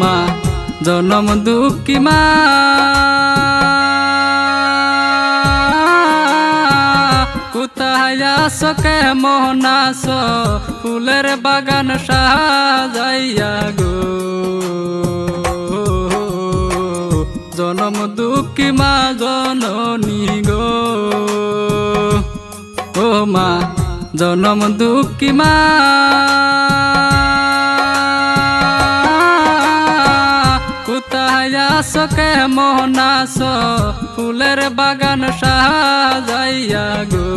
মা, জনম দুঃখী মা। কোথায় আসো কেমন ফুলের বাগান সাজাইয়া গো। জনম দুঃখী মা, জননী গো। ও মা, জনম দুঃখী মা। আসো কেমন আসো ফুলের বাগান সাজাইয়া গো।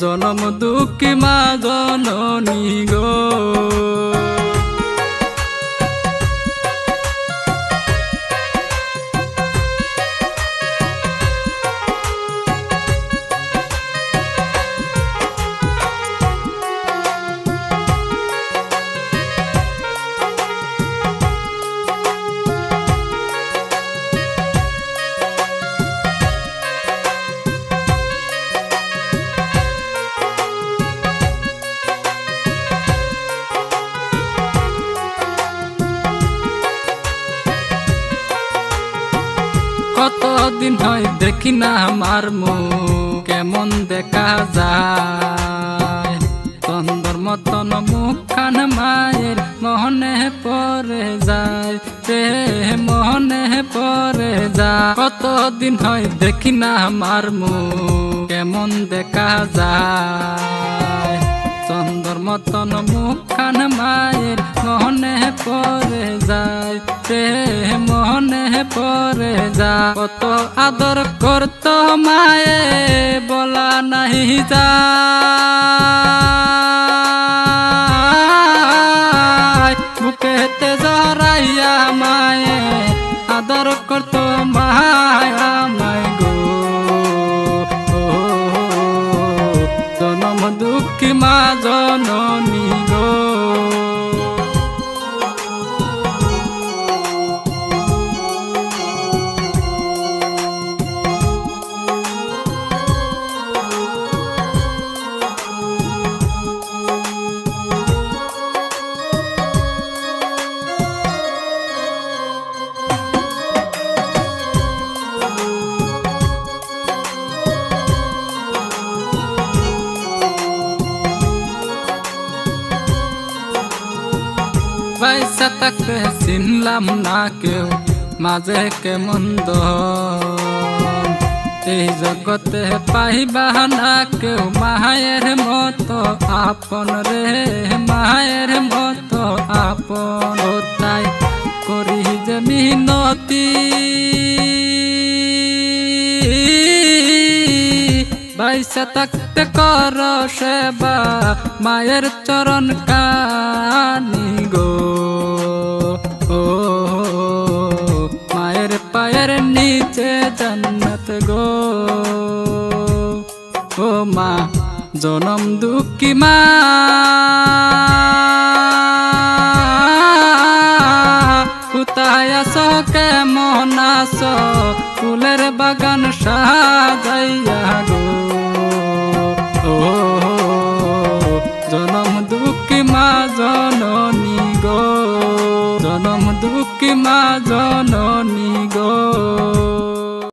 জনম দুঃখী মা জননী গো। কতদিন হয়, দেখি না আমার মুখ কেমন দেখা যায়। চন্দর মতন মুখ খান মায়ের মহনে পরে যায়, রে মহনে পরে যায়। কতদিন হয়, দেখি না আমার মুখ কেমন দেখা যায়। চন্দর মতন মুখ খান মায়ের মহনে পরে যায়, রে মহনে পরে যা কত আদর করত মায়ে বলা নাহি যায় বুকেতে জরাইয়া মায়ে আদর করত মায়া মায় গো জনম দুঃখী মা জননী পয়সা থাকতে চিনলাম না কেউ। মাঝে কেমন। এই জগতে পাইবা না কেউ। মায়ের মতো আপন রে, মায়ের মতো আপন। তাই করি যে মিনতি। বাইসা থাকতে কর সেবা, মায়ের চরণ কানি গো। ও, মায়ের পায়ের নিচে জান্নাত গো। ও মা, জনম দুঃখী মা। ফুলের বাগান সাজাইয়া গো। ও, জনম দুঃখী মা জননী গো। জনম দুঃখী মা জননী গো।